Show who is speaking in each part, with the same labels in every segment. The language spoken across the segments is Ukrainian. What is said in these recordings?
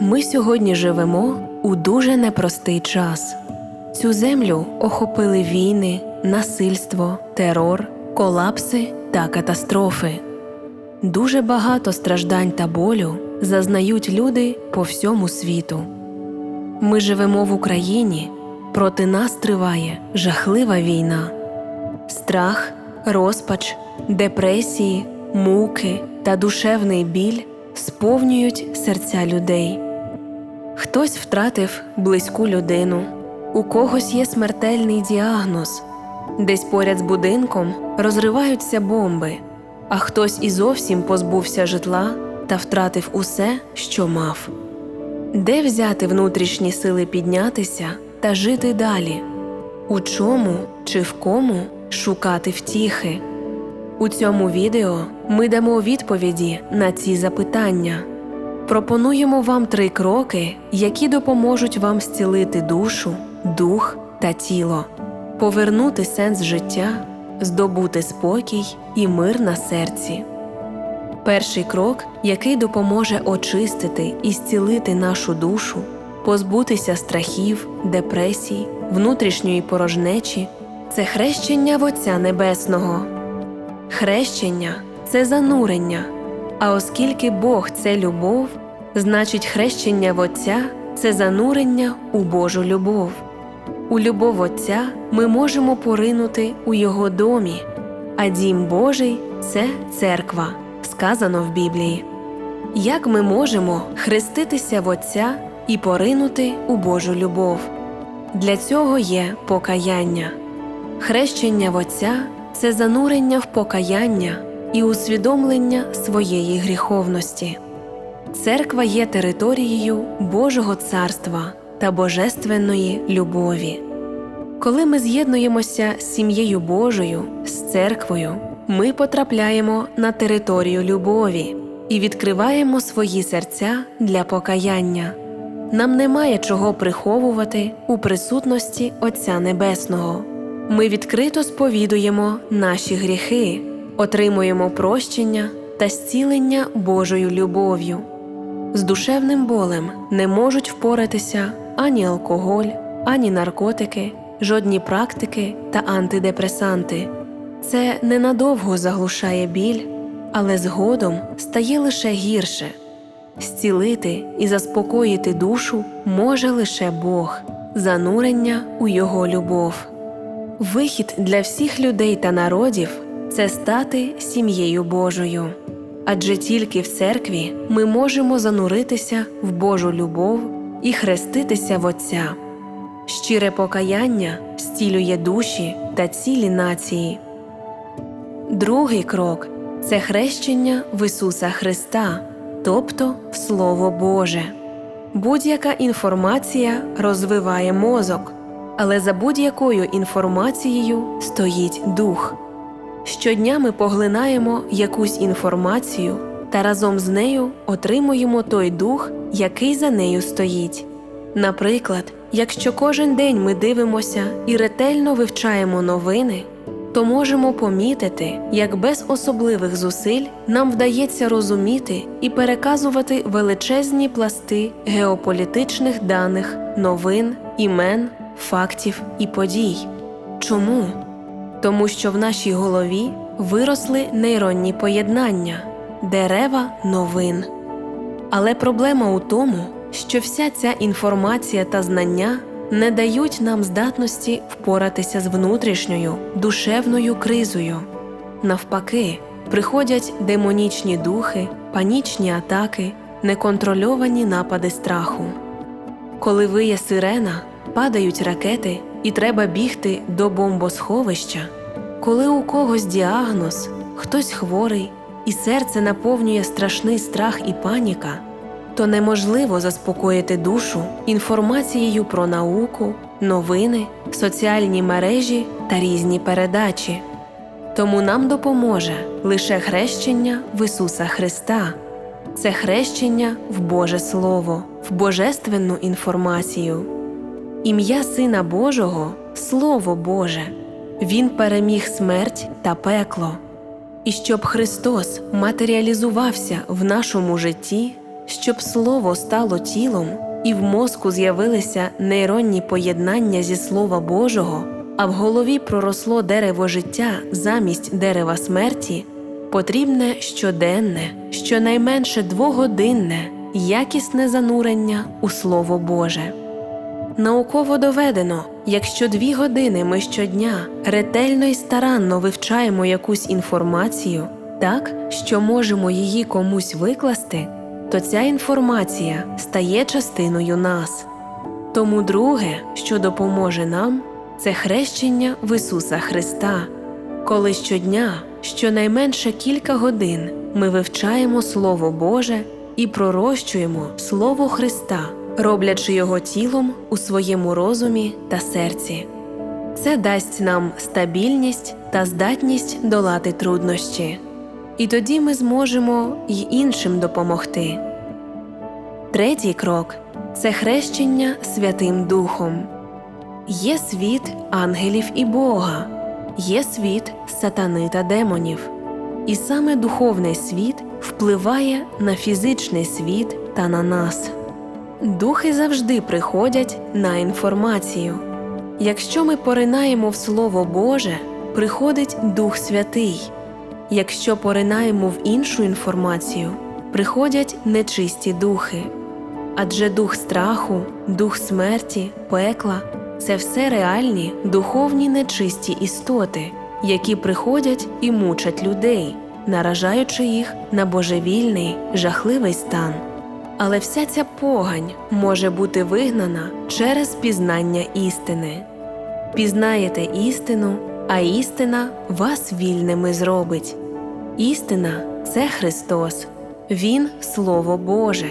Speaker 1: Ми сьогодні живемо у дуже непростий час. Цю землю охопили війни, насильство, терор, колапси та катастрофи. Дуже багато страждань та болю зазнають люди по всьому світу. Ми живемо в Україні, проти нас триває жахлива війна. Страх, розпач, депресії, муки та душевний біль сповнюють серця людей. Хтось втратив близьку людину, у когось є смертельний діагноз, десь поряд з будинком розриваються бомби, а хтось і зовсім позбувся житла та втратив усе, що мав. Де взяти внутрішні сили піднятися та жити далі? У чому чи в кому шукати втіхи? У цьому відео ми дамо відповіді на ці запитання. Пропонуємо вам три кроки, які допоможуть вам зцілити душу, дух та тіло, повернути сенс життя, здобути спокій і мир на серці. Перший крок, який допоможе очистити і зцілити нашу душу, позбутися страхів, депресій, внутрішньої порожнечі це хрещення в Отця Небесного. Хрещення це занурення. А оскільки Бог це любов, значить хрещення в Отця це занурення у Божу любов. У любов Отця ми можемо поринути у Його домі, а дім Божий це церква, сказано в Біблії. Як ми можемо хреститися в Отця і поринути у Божу любов? Для цього є покаяння. Хрещення в Отця це занурення в покаяння і усвідомлення своєї гріховності. Церква є територією Божого царства та божественної любові. Коли ми з'єднуємося з сім'єю Божою, з церквою, ми потрапляємо на територію любові і відкриваємо свої серця для покаяння. Нам немає чого приховувати у присутності Отця Небесного. Ми відкрито сповідуємо наші гріхи, отримуємо прощення та зцілення Божою любов'ю. З душевним болем не можуть впоратися ані алкоголь, ані наркотики, жодні практики та антидепресанти. Це ненадовго заглушає біль, але згодом стає лише гірше. Зцілити і заспокоїти душу може лише Бог, занурення у Його любов. Вихід для всіх людей та народів це стати сім'єю Божою. Адже тільки в церкві ми можемо зануритися в Божу любов і хреститися в Отця. Щире покаяння зцілює душі та цілі нації. Другий крок це хрещення в Ісуса Христа, тобто в Слово Боже. Будь-яка інформація розвиває мозок, але за будь-якою інформацією стоїть дух. Щодня ми поглинаємо якусь інформацію та разом з нею отримуємо той дух, який за нею стоїть. Наприклад, якщо кожен день ми дивимося і ретельно вивчаємо новини, то можемо помітити, як без особливих зусиль нам вдається розуміти і переказувати величезні пласти геополітичних даних, новин, імен, фактів і подій. Чому? Тому що в нашій голові виросли нейронні поєднання, дерева новин. Але проблема у тому, що вся ця інформація та знання не дають нам здатності впоратися з внутрішньою душевною кризою. Навпаки, приходять демонічні духи, панічні атаки, неконтрольовані напади страху. Коли виє сирена, падають ракети і треба бігти до бомбосховища, коли у когось діагноз, хтось хворий, і серце наповнює страшний страх і паніка, то неможливо заспокоїти душу інформацією про науку, новини, соціальні мережі та різні передачі. Тому нам допоможе лише хрещення в Ісуса Христа, це хрещення в Боже Слово, в божественну інформацію. Ім'я Сина Божого Слово Боже, Він переміг смерть та пекло. І щоб Христос матеріалізувався в нашому житті, щоб слово стало тілом, і в мозку з'явилися нейронні поєднання зі Слова Божого, а в голові проросло дерево життя замість дерева смерті, потрібне щоденне, щонайменше двогодинне, якісне занурення у Слово Боже. Науково доведено, якщо дві години ми щодня ретельно і старанно вивчаємо якусь інформацію так, що можемо її комусь викласти, то ця інформація стає частиною нас. Тому друге, що допоможе нам, це хрещення в Ісуса Христа, коли щодня, щонайменше кілька годин, ми вивчаємо Слово Боже і пророщуємо Слово Христа, роблячи його тілом у своєму розумі та серці. Це дасть нам стабільність та здатність долати труднощі, і тоді ми зможемо й іншим допомогти. Третій крок це хрещення Святим Духом. Є світ ангелів і Бога, є світ сатани та демонів, і саме духовний світ впливає на фізичний світ та на нас. Духи завжди приходять на інформацію. Якщо ми поринаємо в Слово Боже, приходить Дух Святий. Якщо поринаємо в іншу інформацію, приходять нечисті духи. Адже дух страху, дух смерті, пекла це все реальні духовні нечисті істоти, які приходять і мучать людей, наражаючи їх на божевільний, жахливий стан. Але вся ця погань може бути вигнана через пізнання істини. Пізнаєте істину, а істина вас вільними зробить. Істина це Христос, Він Слово Боже.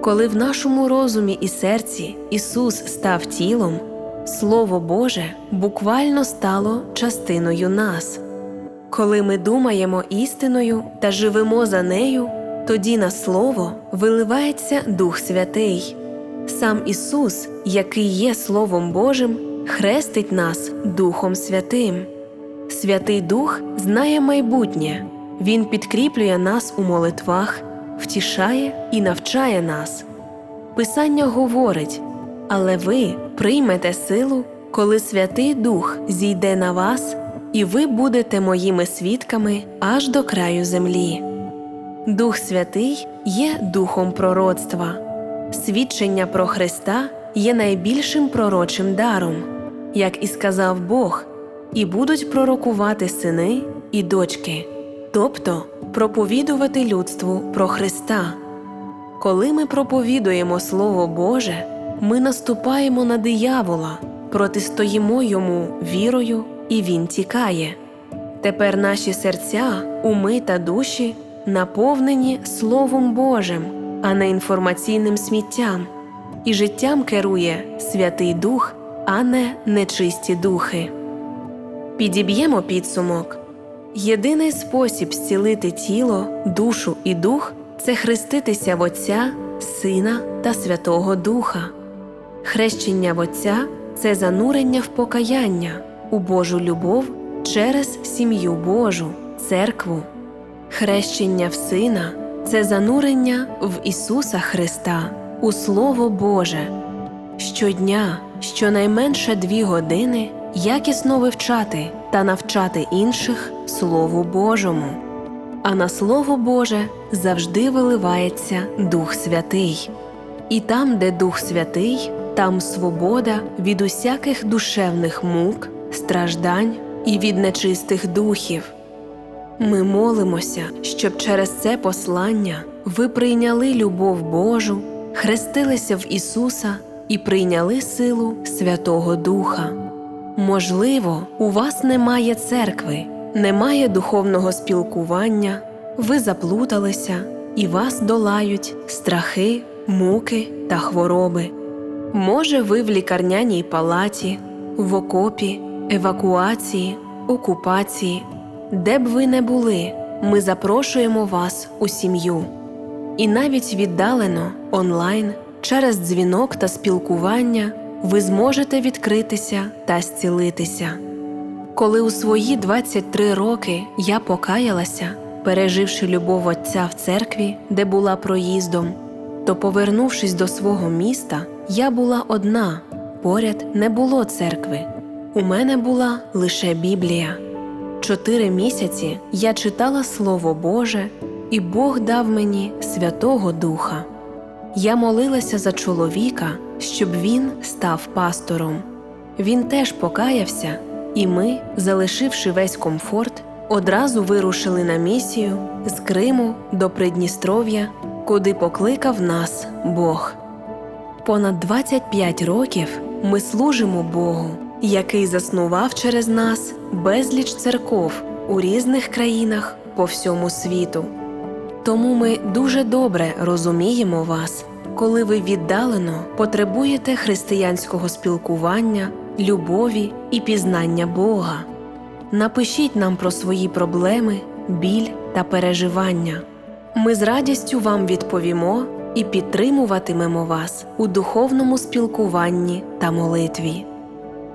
Speaker 1: Коли в нашому розумі і серці Ісус став тілом, Слово Боже буквально стало частиною нас. Коли ми думаємо істиною та живемо за нею, тоді на Слово виливається Дух Святий. Сам Ісус, який є Словом Божим, хрестить нас Духом Святим. Святий Дух знає майбутнє, Він підкріплює нас у молитвах, втішає і навчає нас. Писання говорить але ви приймете силу, коли Святий Дух зійде на вас, і ви будете моїми свідками аж до краю землі. Дух Святий є духом пророцтва. Свідчення про Христа є найбільшим пророчим даром, як і сказав Бог, і будуть пророкувати сини і дочки, тобто проповідувати людству про Христа. Коли ми проповідуємо Слово Боже, ми наступаємо на диявола, протистоїмо йому вірою, і він тікає. Тепер наші серця, уми та душі наповнені Словом Божим, а не інформаційним сміттям, і життям керує Святий Дух, а не нечисті духи. Підіб'ємо підсумок. Єдиний спосіб зцілити тіло, душу і дух це хреститися в Отця, Сина та Святого Духа. Хрещення в Отця це занурення в покаяння, у Божу любов через сім'ю Божу, церкву. Хрещення в Сина це занурення в Ісуса Христа, у Слово Боже. Щодня, щонайменше дві години якісно вивчати та навчати інших Слову Божому. А на Слово Боже завжди виливається Дух Святий. І там, де Дух Святий, там свобода від усяких душевних мук, страждань і від нечистих духів. Ми молимося, щоб через це послання ви прийняли любов Божу, хрестилися в Ісуса і прийняли силу Святого Духа. Можливо, у вас немає церкви, немає духовного спілкування, ви заплуталися і вас долають страхи, муки та хвороби. Може, ви в лікарняній палаті, в окопі, евакуації, окупації, де б ви не були, ми запрошуємо вас у сім'ю. І навіть віддалено онлайн через дзвінок та спілкування ви зможете відкритися та зцілитися. Коли у свої 23 роки я покаялася, переживши любов Отця в церкві, де була проїздом, то, повернувшись до свого міста, я була одна, поряд не було церкви. У мене була лише Біблія. Чотири місяці я читала Слово Боже, і Бог дав мені Святого Духа. Я молилася за чоловіка, щоб він став пастором. Він теж покаявся, і ми, залишивши весь комфорт, одразу вирушили на місію з Криму до Придністров'я, куди покликав нас Бог. Понад 25 років ми служимо Богу, який заснував через нас безліч церков у різних країнах по всьому світу. Тому ми дуже добре розуміємо вас, коли ви віддалено потребуєте християнського спілкування, любові і пізнання Бога. Напишіть нам про свої проблеми, біль та переживання. Ми з радістю вам відповімо і підтримуватимемо вас у духовному спілкуванні та молитві.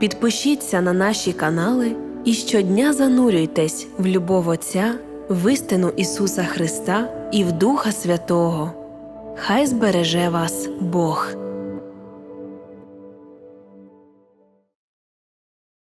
Speaker 1: Підпишіться на наші канали і щодня занурюйтесь в любов Отця, в істину Ісуса Христа і в Духа Святого. Хай збереже вас Бог.